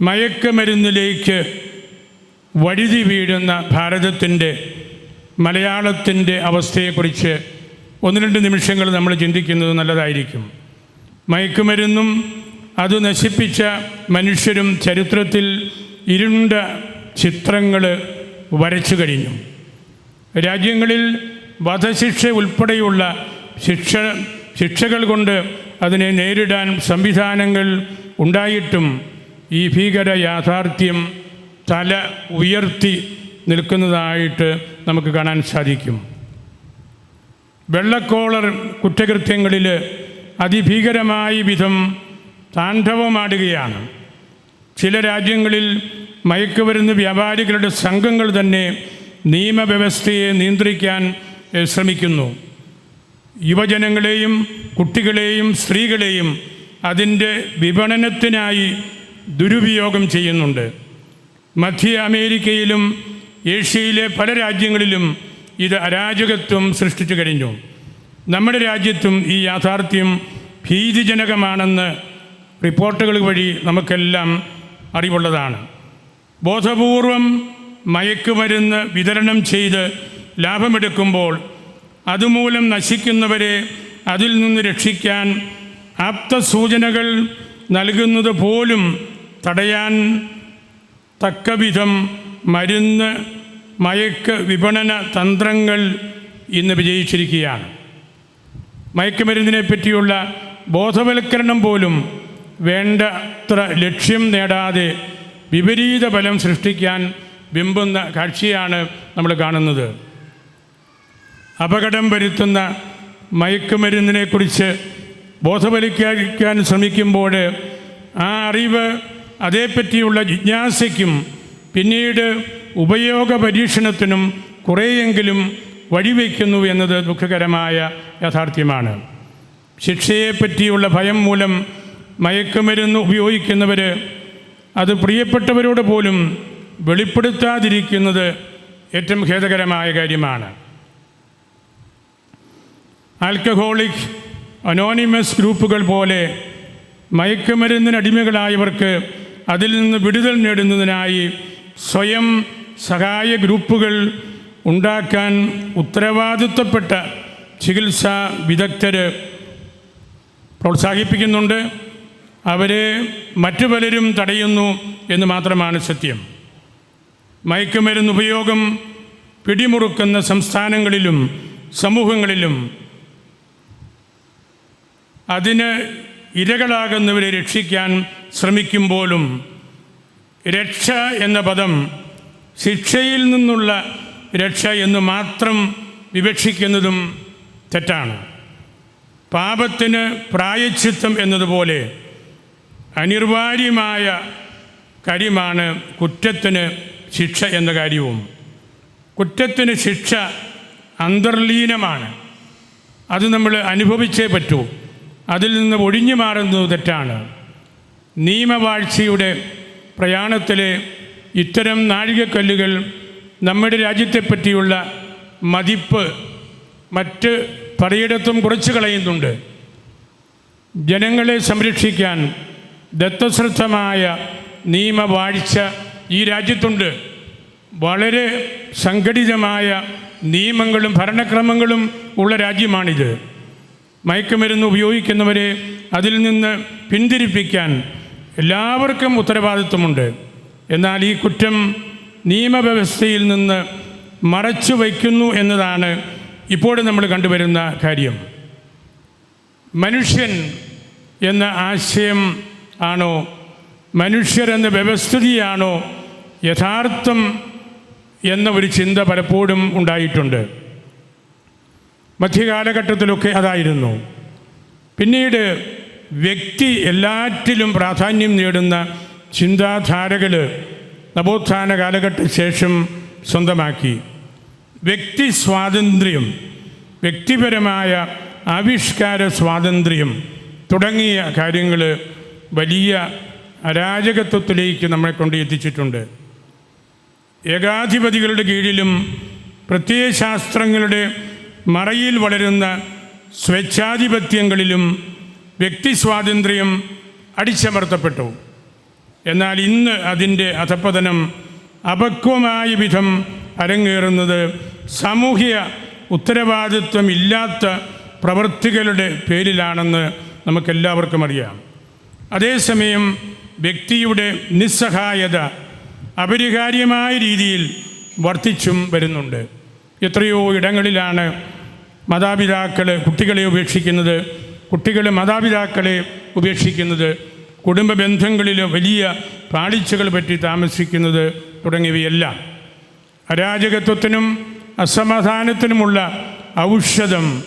മയക്കുമരുന്നിലേക്ക് വഴുതി വീഴുന്ന ഭാരതത്തിന്റെ മലയാളത്തിന്റെ അവസ്ഥയെക്കുറിച്ച് ഒന്ന് രണ്ട് നിമിഷങ്ങൾ നമ്മൾ ചിന്തിക്കുന്നത് നല്ലതായിരിക്കും. മയക്കുമരുന്നും അത് നശിപ്പിച്ച മനുഷ്യരും ചരിത്രത്തിൽ ഇരുണ്ട ചിത്രങ്ങൾ വരച്ചു കഴിഞ്ഞു. രാജ്യങ്ങളിൽ വധശിക്ഷ ഉൾപ്പെടെയുള്ള ശിക്ഷ ശിക്ഷകൾ കൊണ്ട് അതിനെ നേരിടാൻ സംവിധാനങ്ങൾ ഉണ്ടായിട്ടും ഈ ഭീകര യാഥാർത്ഥ്യം തല ഉയർത്തി നിൽക്കുന്നതായിട്ട് നമുക്ക് കാണാൻ സാധിക്കും. വെള്ളക്കോളർ കുറ്റകൃത്യങ്ങളിൽ അതിഭീകരമായ വിധം താണ്ഡവമാടുകയാണ്. ചില രാജ്യങ്ങളിൽ മയക്കുമരുന്ന് വ്യാപാരികളുടെ സംഘങ്ങൾ തന്നെ നിയമവ്യവസ്ഥയെ നിയന്ത്രിക്കാൻ ശ്രമിക്കുന്നു. യുവജനങ്ങളെയും കുട്ടികളെയും സ്ത്രീകളെയും അതിന്റെ വിപണനത്തിനായി ദുരുപയോഗം ചെയ്യുന്നുണ്ട്. മധ്യ അമേരിക്കയിലും ഏഷ്യയിലെ പല രാജ്യങ്ങളിലും ഇത് അരാജകത്വം സൃഷ്ടിച്ചു കഴിഞ്ഞു. നമ്മുടെ രാജ്യത്തും ഈ യാഥാർത്ഥ്യം ഭീതിജനകമാണെന്ന് റിപ്പോർട്ടുകൾ വഴി നമുക്കെല്ലാം അറിവുള്ളതാണ്. ബോധപൂർവം മയക്കുമരുന്ന് വിതരണം ചെയ്ത് ലാഭമെടുക്കുമ്പോൾ അതുമൂലം നശിക്കുന്നവരെ അതിൽ നിന്ന് രക്ഷിക്കാൻ ആപ്തസൂചനകൾ നൽകുന്നത് പോലും തടയാൻ തക്കവിധം മരുന്ന് മയക്ക് വിപണന തന്ത്രങ്ങൾ ഇന്ന് വിജയിച്ചിരിക്കുകയാണ്. മയക്കുമരുന്നിനെ പറ്റിയുള്ള ബോധവൽക്കരണം പോലും വേണ്ടത്ര ലക്ഷ്യം നേടാതെ വിപരീത ഫലം സൃഷ്ടിക്കാൻ ബിംബുന്ന കാഴ്ചയാണ് നമ്മൾ കാണുന്നത്. അപകടം വരുത്തുന്ന മയക്കുമരുന്നിനെക്കുറിച്ച് ബോധവൽക്കരിക്കാൻ ശ്രമിക്കുമ്പോൾ ആ അറിവ് അതേപ്പറ്റിയുള്ള ജിജ്ഞാസയ്ക്കും പിന്നീട് ഉപയോഗ പരീക്ഷണത്തിനും കുറേയെങ്കിലും വഴിവെക്കുന്നു എന്നത് ദുഃഖകരമായ യാഥാർത്ഥ്യമാണ്. ശിക്ഷയെപ്പറ്റിയുള്ള ഭയം മൂലം മയക്കുമരുന്ന് ഉപയോഗിക്കുന്നവർ അത് പ്രിയപ്പെട്ടവരോട് പോലും വെളിപ്പെടുത്താതിരിക്കുന്നത് ഏറ്റവും ഖേദകരമായ കാര്യമാണ്. ആൽക്കഹോളിക് അനോണിമസ് ഗ്രൂപ്പുകൾ പോലെ മയക്കുമരുന്നിന് അടിമകളായവർക്ക് അതിൽ നിന്ന് വിടുതൽ നേടുന്നതിനായി സ്വയം സഹായ ഗ്രൂപ്പുകൾ ഉണ്ടാക്കാൻ ഉത്തരവാദിത്വപ്പെട്ട ചികിത്സാ വിദഗ്ധർ പ്രോത്സാഹിപ്പിക്കുന്നുണ്ട്. അവരെ മറ്റു പലരും തടയുന്നു എന്ന് മാത്രമാണ് സത്യം. മയക്കുമരുന്ന് ഉപയോഗം പിടിമുറുക്കുന്ന സംസ്ഥാനങ്ങളിലും സമൂഹങ്ങളിലും അതിന് ഇരകളാകുന്നവരെ രക്ഷിക്കാൻ ശ്രമിക്കുമ്പോഴും രക്ഷ എന്ന പദം ശിക്ഷയിൽ നിന്നുള്ള രക്ഷ എന്ന് മാത്രം വിവക്ഷിക്കുന്നതും തെറ്റാണ്. പാപത്തിന് പ്രായച്ചിത്തം എന്നതുപോലെ അനിർവാര്യമായ കാര്യമാണ് കുറ്റത്തിന് ശിക്ഷ എന്ന കാര്യവും. കുറ്റത്തിന് ശിക്ഷ അന്തർലീനമാണ്. അത് നമ്മൾ അനുഭവിച്ചേ പറ്റൂ. അതിൽ നിന്ന് ഒഴിഞ്ഞു മാറുന്നത് തെറ്റാണ്. നിയമവാഴ്ചയുടെ പ്രയാണത്തിലെ ഇത്തരം നാഴികക്കല്ലുകൾ നമ്മുടെ രാജ്യത്തെപ്പറ്റിയുള്ള മതിപ്പ് മറ്റ് പലയിടത്തും കുറച്ച് കളയുന്നുണ്ട്. ജനങ്ങളെ സംരക്ഷിക്കാൻ ദത്തശ്രദ്ധമായ നിയമവാഴ്ച ഈ രാജ്യത്തുണ്ട്. വളരെ സംഘടിതമായ നിയമങ്ങളും ഭരണക്രമങ്ങളും ഉള്ള രാജ്യമാണിത്. മയക്കുമരുന്ന് ഉപയോഗിക്കുന്നവരെ അതിൽ നിന്ന് പിന്തിരിപ്പിക്കാൻ എല്ലാവർക്കും ഉത്തരവാദിത്വമുണ്ട്. എന്നാൽ ഈ കുറ്റം നിയമവ്യവസ്ഥയിൽ നിന്ന് മറച്ചു വയ്ക്കുന്നു എന്നതാണ് ഇപ്പോഴും നമ്മൾ കണ്ടുവരുന്ന കാര്യം. മനുഷ്യൻ എന്ന ആശയം ആണോ? മനുഷ്യർ എന്ന വ്യവസ്ഥിതിയാണോ? യഥാർത്ഥം എന്ന ഒരു ചിന്ത പലപ്പോഴും ഉണ്ടായിട്ടുണ്ട്. മധ്യകാലഘട്ടത്തിലൊക്കെ അതായിരുന്നു. പിന്നീട് വ്യക്തി എല്ലാറ്റിലും പ്രാധാന്യം നേടുന്ന ചിന്താധാരകൾ നവോത്ഥാന കാലഘട്ട ശേഷം സ്വന്തമാക്കി. വ്യക്തി സ്വാതന്ത്ര്യം വ്യക്തിപരമായ ആവിഷ്കാര സ്വാതന്ത്ര്യം തുടങ്ങിയ കാര്യങ്ങൾ വലിയ അരാജകത്വത്തിലേക്ക് നമ്മളെ കൊണ്ട് എത്തിച്ചിട്ടുണ്ട്. ഏകാധിപതികളുടെ കീഴിലും പ്രത്യയശാസ്ത്രങ്ങളുടെ മറയിൽ വളരുന്ന സ്വേച്ഛാധിപത്യങ്ങളിലും വ്യക്തി സ്വാതന്ത്ര്യം അടിച്ചമർത്തപ്പെട്ടു. എന്നാൽ ഇന്ന് അതിന്റെ അധപ്പതനം അപക്വമായ വിധം അരങ്ങേറുന്നത് സാമൂഹ്യ ഉത്തരവാദിത്വമില്ലാത്ത പ്രവൃത്തികളുടെ പേരിലാണെന്ന് നമുക്കെല്ലാവർക്കും അറിയാം. അതേസമയം വ്യക്തിയുടെ നിസ്സഹായത അപരിഹാര്യമായ രീതിയിൽ വർദ്ധിച്ചും വരുന്നുണ്ട്. എത്രയോ ഇടങ്ങളിലാണ് മാതാപിതാക്കൾ കുട്ടികളെ ഉപേക്ഷിക്കുന്നത് കുട്ടികൾ മാതാപിതാക്കളെ ഉപേക്ഷിക്കുന്നത് കുടുംബ ബന്ധങ്ങളിൽ വലിയ പാളിച്ചകൾ പറ്റി താമസിക്കുന്നത് തുടങ്ങിയവയെല്ലാം അരാജകത്വത്തിനും അസമാധാനത്തിനുമുള്ള ഔഷധം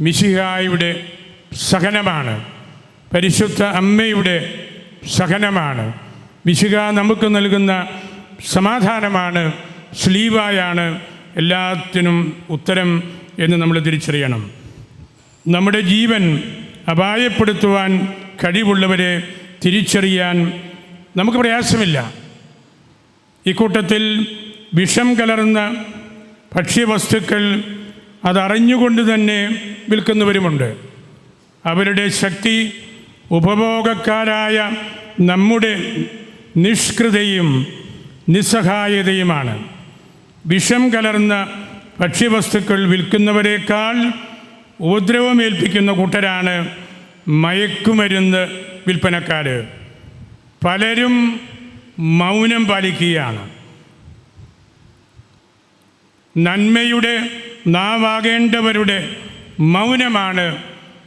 മിശിഹായുടെ സഹനമാണ്. പരിശുദ്ധ അമ്മയുടെ സഹനമാണ്. മിശിക നമുക്ക് നൽകുന്ന സമാധാനമാണ് സ്ലീവായാണ് എല്ലാത്തിനും ഉത്തരം എന്ന് നമ്മൾ തിരിച്ചറിയണം. നമ്മുടെ ജീവൻ അപായപ്പെടുത്തുവാൻ കഴിവുള്ളവരെ തിരിച്ചറിയാൻ നമുക്ക് പ്രയാസമില്ല ഇക്കൂട്ടത്തിൽ വിഷം കലർന്ന ഭക്ഷ്യവസ്തുക്കൾ അതറിഞ്ഞുകൊണ്ട് തന്നെ വിൽക്കുന്നവരുമുണ്ട്. അവരുടെ ശക്തി ഉപഭോഗക്കാരായ നമ്മുടെ നിഷ്കൃതയും നിസ്സഹായതയുമാണ്. വിഷം കലർന്ന ഭക്ഷ്യവസ്തുക്കൾ വിൽക്കുന്നവരെക്കാൾ ഉപദ്രവമേൽപ്പിക്കുന്ന കൂട്ടരാണ് മയക്കുമരുന്ന് വിൽപ്പനക്കാർ പലരും മൗനം പാലിക്കുകയാണ്. നന്മയുടെ നാവാകേണ്ടവരുടെ മൗനമാണ്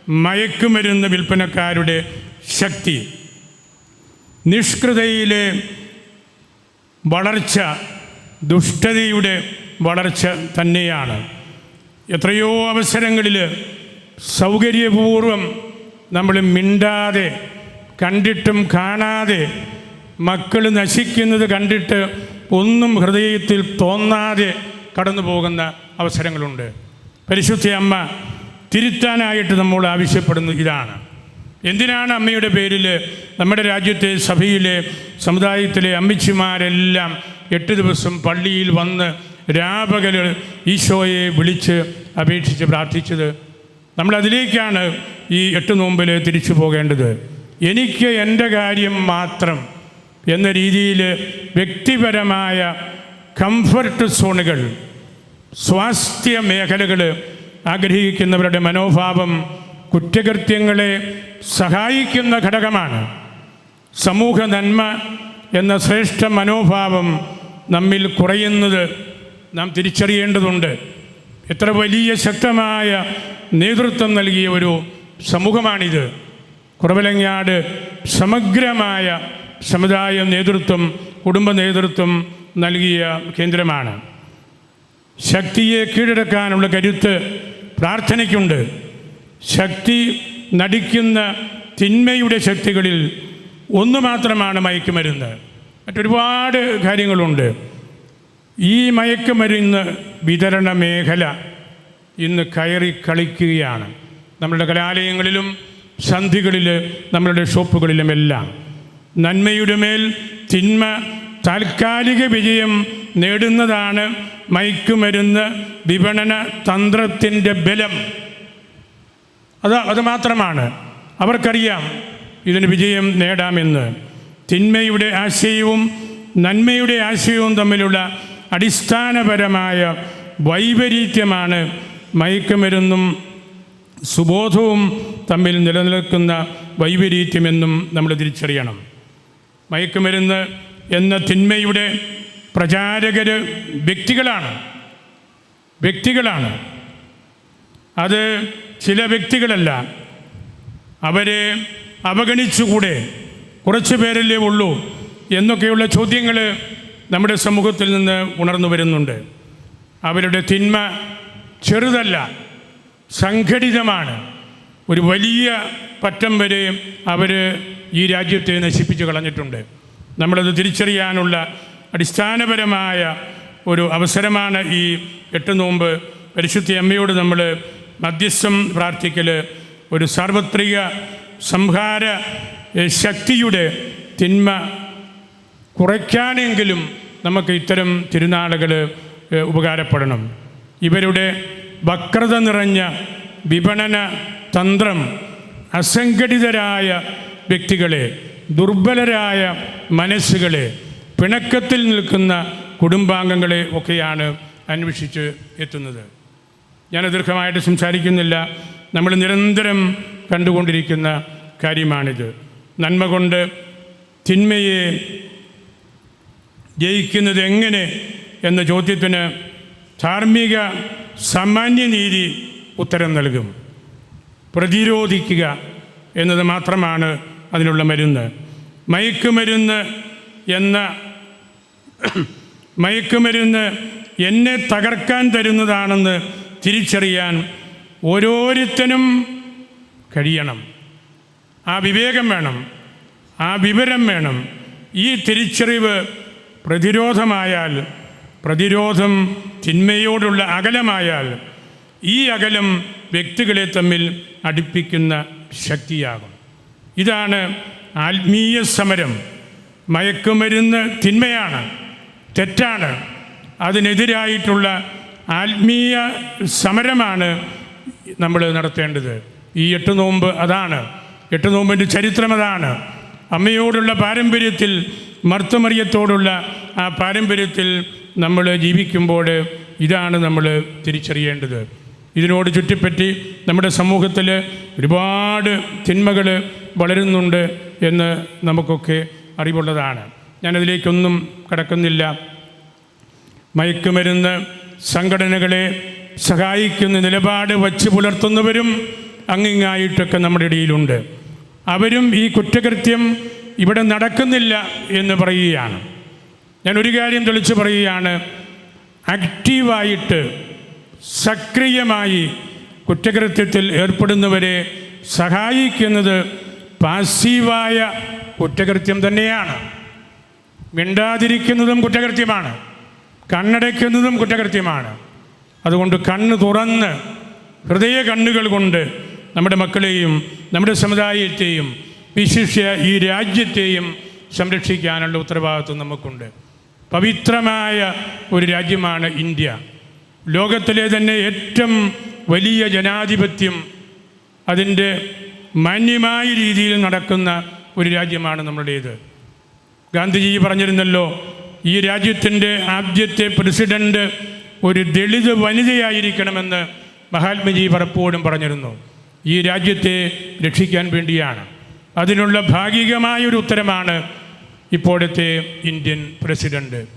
മയക്കുമരുന്ന് വിൽപ്പനക്കാരുടെ ശക്തി. നിഷ്കൃതയിലെ വളർച്ച ദുഷ്ടതയുടെ വളർച്ച തന്നെയാണ്. എത്രയോ അവസരങ്ങളിൽ സൗകര്യപൂർവം നമ്മൾ മിണ്ടാതെ കണ്ടിട്ടും കാണാതെ മക്കൾ നശിക്കുന്നത് കണ്ടിട്ട് ഒന്നും ഹൃദയത്തിൽ തോന്നാതെ കടന്നു പോകുന്ന അവസരങ്ങളുണ്ട്. പരിശുദ്ധ അമ്മ തിരുത്താനായിട്ട് നമ്മൾ ആവശ്യപ്പെടുന്നത് ഇതാണ്. എന്തിനാണ് അമ്മയുടെ പേരിൽ നമ്മുടെ രാജ്യത്തെ സഭയിലെ സമുദായത്തിലെ അമ്മച്ചിമാരെല്ലാം എട്ട് ദിവസം പള്ളിയിൽ വന്ന് രാപകൽ ഈശോയെ വിളിച്ച് അപേക്ഷിച്ച് പ്രാർത്ഥിച്ചത്. നമ്മളതിലേക്കാണ് ഈ എട്ട് നോമ്പിൽ തിരിച്ചു പോകേണ്ടത്. എനിക്ക് എന്റെ കാര്യം മാത്രം എന്ന രീതിയിൽ വ്യക്തിപരമായ കംഫർട്ട് സോണുകൾ സ്വാസ്ഥ്യ മേഖലകൾ ആഗ്രഹിക്കുന്നവരുടെ മനോഭാവം കുറ്റകൃത്യങ്ങളെ സഹായിക്കുന്ന ഘടകമാണ്. സമൂഹ നന്മ എന്ന ശ്രേഷ്ഠ മനോഭാവം നമ്മിൽ കുറയുന്നത് നാം തിരിച്ചറിയേണ്ടതുണ്ട്. എത്ര വലിയ ശക്തമായ നേതൃത്വം നൽകിയ ഒരു സമൂഹമാണിത്. കുറവലങ്ങാട് സമഗ്രമായ സമുദായ നേതൃത്വം കുടുംബ നേതൃത്വം നൽകിയ കേന്ദ്രമാണ്. ശക്തിയെ കീഴടക്കാനുള്ള കരുത്ത് പ്രാർത്ഥനയ്ക്കുണ്ട്. ശക്തി നടിക്കുന്ന തിന്മയുടെ ശക്തികളിൽ ഒന്ന് മാത്രമാണ് മയക്കുമരുന്ന്. മറ്റൊരുപാട് കാര്യങ്ങളുണ്ട്. ഈ മയക്കുമരുന്ന് വിതരണ മേഖല ഇന്ന് കയറി കളിക്കുകയാണ്. നമ്മളുടെ കലാലയങ്ങളിലും സന്ധികളിൽ നമ്മളുടെ ഷോപ്പുകളിലുമെല്ലാം. നന്മയുടെ മേൽ തിന്മ താൽക്കാലിക വിജയം നേടുന്നതാണ് മയക്കുമരുന്ന് വിപണന തന്ത്രത്തിന്റെ ബലം. അത് അത് മാത്രമാണ്. അവർക്കറിയാം ഇതിന് വിജയം നേടാമെന്ന്. തിന്മയുടെ ആശയവും നന്മയുടെ ആശയവും തമ്മിലുള്ള അടിസ്ഥാനപരമായ വൈപരീത്യമാണ് മയക്കുമരുന്നും സുബോധവും തമ്മിൽ നിലനിൽക്കുന്ന വൈപരീത്യമെന്നും നമ്മൾ തിരിച്ചറിയണം. മയക്കുമരുന്ന് എന്ന തിന്മയുടെ പ്രചാരകർ വ്യക്തികളാണ്. വ്യക്തികളാണ്. അത് ചില വ്യക്തികളല്ല. അവരെ അവഗണിച്ചുകൂടെ കുറച്ച് പേരല്ലേ ഉള്ളൂ എന്നൊക്കെയുള്ള ചോദ്യങ്ങൾ നമ്മുടെ സമൂഹത്തിൽ നിന്ന് ഉണർന്നു വരുന്നുണ്ട്. അവരുടെ തിന്മ ചെറുതല്ല സംഘടിതമാണ്. ഒരു വലിയ പറ്റം വരെ അവർ ഈ രാജ്യത്തെ നശിപ്പിച്ചു കളഞ്ഞിട്ടുണ്ട്. നമ്മളത് തിരിച്ചറിയാനുള്ള അടിസ്ഥാനപരമായ ഒരു അവസരമാണ് ഈ എട്ട് നോമ്പ്. പരിശുദ്ധി അമ്മയോട് നമ്മൾ മധ്യസ്ഥം പ്രാർത്ഥിക്കൽ ഒരു സാർവത്രിക സംഹാര ശക്തിയുടെ തിന്മ കുറയ്ക്കാനെങ്കിലും നമുക്ക് ഇത്തരം തിരുനാളുകൾ ഉപകാരപ്പെടണം. ഇവരുടെ വക്രത നിറഞ്ഞ വിപണന തന്ത്രം അസംഘടിതരായ വ്യക്തികളെ ദുർബലരായ മനസ്സുകളെ പിണക്കത്തിൽ നിൽക്കുന്ന കുടുംബാംഗങ്ങളെ ഒക്കെയാണ് അന്വേഷിച്ച് എത്തുന്നത്. ഞാൻ ദീർഘമായിട്ട് സംസാരിക്കുന്നില്ല. നമ്മൾ നിരന്തരം കണ്ടുകൊണ്ടിരിക്കുന്ന കാര്യമാണിത്. നന്മ കൊണ്ട് തിന്മയെ ജയിക്കുന്നത് എങ്ങനെ എന്ന ചോദ്യത്തിന് ധാർമ്മിക സാമാന്യനീതി ഉത്തരം നൽകും. പ്രതിരോധിക്കുക എന്നത് മാത്രമാണ് അതിനുള്ള മരുന്ന്. മയക്കുമരുന്ന് എന്ന മയക്കുമരുന്ന് എന്നെ തകർക്കാൻ തരുന്നതാണെന്ന് തിരിച്ചറിയാൻ ഓരോരുത്തനും കഴിയണം. ആ വിവേകം വേണം. ആ വിവരം വേണം. ഈ തിരിച്ചറിവ് പ്രതിരോധമായാൽ പ്രതിരോധം തിന്മയോടുള്ള അകലമായാൽ ഈ അകലം വ്യക്തികളെ തമ്മിൽ അടുപ്പിക്കുന്ന ശക്തിയാകും. ഇതാണ് ആത്മീയ സമരം. മയക്കുമരുന്ന് തിന്മയാണ് തെറ്റാണ്. അതിനെതിരായിട്ടുള്ള ആത്മീയ സമരമാണ് നമ്മൾ നടത്തേണ്ടത്. ഈ എട്ട് നോമ്പ് അതാണ്. എട്ട് നോമ്പിന്റെ ചരിത്രം അതാണ്. അമ്മയോടുള്ള പാരമ്പര്യത്തിൽ മർത്തമറിയത്തോടുള്ള ആ പാരമ്പര്യത്തിൽ നമ്മൾ ജീവിക്കുമ്പോൾ ഇതാണ് നമ്മൾ തിരിച്ചറിയേണ്ടത്. ഇതിനോട് ചുറ്റിപ്പറ്റി നമ്മുടെ സമൂഹത്തിൽ ഒരുപാട് തിന്മകൾ വളരുന്നുണ്ട് എന്ന് നമുക്കൊക്കെ അറിവുള്ളതാണ്. ഞാനതിലേക്കൊന്നും കടക്കുന്നില്ല. മയക്കുമരുന്ന് സംഘടനകളെ സഹായിക്കുന്ന നിലപാട് വച്ച് പുലർത്തുന്നവരും അങ്ങിങ്ങായിട്ടൊക്കെ നമ്മുടെ ഇടയിലുണ്ട്. അവരും ഈ കുറ്റകൃത്യം ഇവിടെ നടക്കുന്നില്ല എന്ന് പറയുകയാണ്. ഞാൻ ഒരു കാര്യം തെളിച്ച് പറയുകയാണ്. ആക്റ്റീവായിട്ട് സക്രിയമായി കുറ്റകൃത്യത്തിൽ ഏർപ്പെടുന്നവരെ സഹായിക്കുന്നത് പാസീവായ കുറ്റകൃത്യം തന്നെയാണ്. മിണ്ടാതിരിക്കുന്നതും കുറ്റകൃത്യമാണ്. കണ്ണടയ്ക്കുന്നതും കുറ്റകൃത്യമാണ്. അതുകൊണ്ട് കണ്ണ് തുറന്ന് ഹൃദയ കണ്ണുകൾ കൊണ്ട് നമ്മുടെ മക്കളെയും നമ്മുടെ സമുദായത്തെയും വിശിഷ്യ ഈ രാജ്യത്തെയും സംരക്ഷിക്കാനുള്ള ഉത്തരവാദിത്വം നമുക്കുണ്ട്. പവിത്രമായ ഒരു രാജ്യമാണ് ഇന്ത്യ. ലോകത്തിലെ തന്നെ ഏറ്റവും വലിയ ജനാധിപത്യം അതിന്റെ മാന്യമായ രീതിയിൽ നടക്കുന്ന ഒരു രാജ്യമാണ് നമ്മുടേത്. ഗാന്ധിജി പറഞ്ഞിരുന്നല്ലോ ഈ രാജ്യത്തിന്റെ ആദ്യത്തെ പ്രസിഡന്റ് ഒരു ദളിത് വനിതയായിരിക്കണമെന്ന് മഹാത്മജി പലപ്പോഴും പറഞ്ഞിരുന്നു. ഈ രാജ്യത്തെ രക്ഷിക്കാൻ വേണ്ടിയാണ്. അതിനുള്ള ഭാഗികമായൊരു ഉത്തരമാണ് ഇപ്പോഴത്തെ ഇന്ത്യൻ പ്രസിഡന്റ്.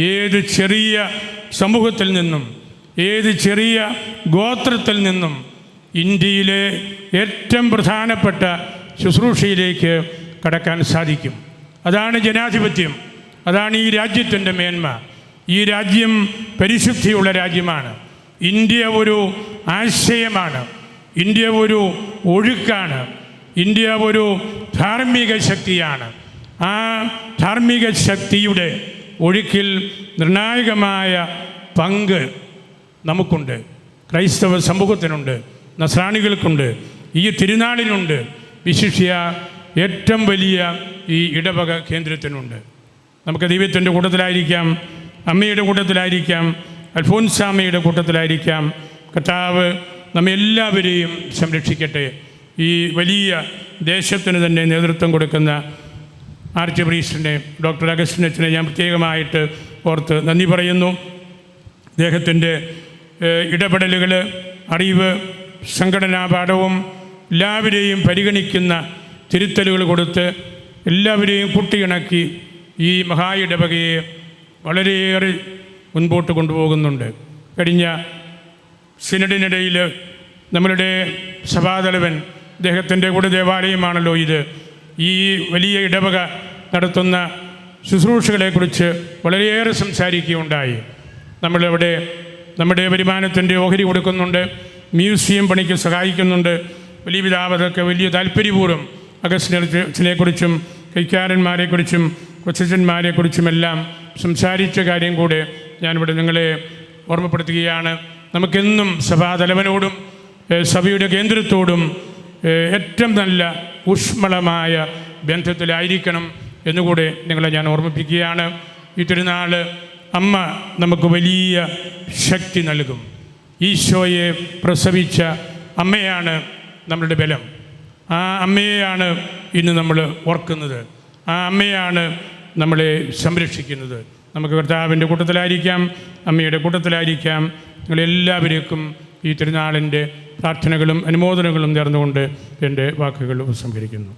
ഏത് ചെറിയ സമൂഹത്തിൽ നിന്നും ഏത് ചെറിയ ഗോത്രത്തിൽ നിന്നും ഇന്ത്യയിലെ ഏറ്റവും പ്രധാനപ്പെട്ട ശുശ്രൂഷയിലേക്ക് കടക്കാൻ സാധിക്കും. അതാണ് ജനാധിപത്യം. അതാണ് ഈ രാജ്യത്തിന്റെ മേന്മ. ഈ രാജ്യം പരിശുദ്ധിയുള്ള രാജ്യമാണ്. ഇന്ത്യ ഒരു ആശയമാണ്. ഇന്ത്യ ഒരു ഒഴുക്കാണ്. ഇന്ത്യ ഒരു ധാർമ്മിക ശക്തിയാണ്. ആ ധാർമ്മിക ശക്തിയുടെ ഒഴുക്കിൽ നിർണായകമായ പങ്ക് നമുക്കുണ്ട്. ക്രൈസ്തവ സമൂഹത്തിനുണ്ട് നസ്രാണികൾക്കുണ്ട് ഈ തിരുനാളിനുണ്ട്. വിശിഷ്യ ഏറ്റവും വലിയ ഈ ഇടവക കേന്ദ്രത്തിനുണ്ട്. നമുക്ക് ദൈവത്തിന്റെ കൂട്ടത്തിലായിരിക്കാം അമ്മയുടെ കൂട്ടത്തിലായിരിക്കാം അൽഫോൻസാമ്മയുടെ കൂട്ടത്തിലായിരിക്കാം കർത്താവ് നമ്മെ എല്ലാവരെയും സംരക്ഷിക്കട്ടെ. ഈ വലിയ ദേശത്തിന് തന്നെ നേതൃത്വം കൊടുക്കുന്ന ആർച്ച് പ്രീസ്റ്റിനെ ഡോക്ടർ അഗസ്റ്റിനച്ചനെ ഞാൻ പ്രത്യേകമായിട്ട് ഓർത്ത് നന്ദി പറയുന്നു. അദ്ദേഹത്തിന്റെ ഇടപെടലുകൾ അറിവ് സംഘടനാ പാഠവും എല്ലാവരെയും പരിഗണിക്കുന്ന തിരുത്തലുകൾ കൊടുത്ത് എല്ലാവരെയും കുട്ടിയിണക്കി ഈ മഹാ ഇടവകയെ വളരെയേറെ മുൻപോട്ട് കൊണ്ടുപോകുന്നുണ്ട്. കഴിഞ്ഞ സിനഡിനിടയിൽ നമ്മളുടെ സഭാതലവൻ അദ്ദേഹത്തിന്റെ കൂടെ ദേവാലയമാണല്ലോ ഇത്. ഈ വലിയ ഇടവക നടത്തുന്ന ശുശ്രൂഷകളെക്കുറിച്ച് വളരെയേറെ സംസാരിക്കുകയുണ്ടായി. നമ്മളിവിടെ നമ്മുടെ വരുമാനത്തിന്റെ ഓഹരി കൊടുക്കുന്നുണ്ട് മ്യൂസിയം പണിക്ക് സഹായിക്കുന്നുണ്ട്. വലിയ പിതാവതൊക്കെ വലിയ താല്പര്യപൂർവം അഗസ്റ്റിനെക്കുറിച്ചും കൈക്കാരന്മാരെക്കുറിച്ചും കൊച്ചന്മാരെക്കുറിച്ചുമെല്ലാം സംസാരിച്ച കാര്യം കൂടെ ഞാനിവിടെ നിങ്ങളെ ഓർമ്മപ്പെടുത്തുകയാണ്. നമുക്കെന്നും സഭാ തലവനോടും സഭയുടെ കേന്ദ്രത്തോടും ഏറ്റവും നല്ല ഊഷ്മളമായ ബന്ധത്തിലായിരിക്കണം എന്നുകൂടെ നിങ്ങളെ ഞാൻ ഓർമ്മിപ്പിക്കുകയാണ്. ഈ തിരുനാൾ അമ്മ നമുക്ക് വലിയ ശക്തി നൽകും. ഈശോയെ പ്രസവിച്ച അമ്മയാണ് നമ്മളുടെ ബലം. ആ അമ്മയെയാണ് ഇന്ന് നമ്മൾ ഓർക്കുന്നത്. ആ അമ്മയാണ് നമ്മളെ സംരക്ഷിക്കുന്നത്. നമുക്ക് കർത്താവിന്റെ കൂട്ടത്തിലായിരിക്കാം അമ്മയുടെ കൂട്ടത്തിലായിരിക്കാം. നിങ്ങളെല്ലാവരേക്കും ഈ തിരുനാളിന്റെ പ്രാർത്ഥനകളും അനുമോദനങ്ങളും നേർന്നുകൊണ്ട് എന്റെ വാക്കുകൾ ഉപസംഹരിക്കുന്നു.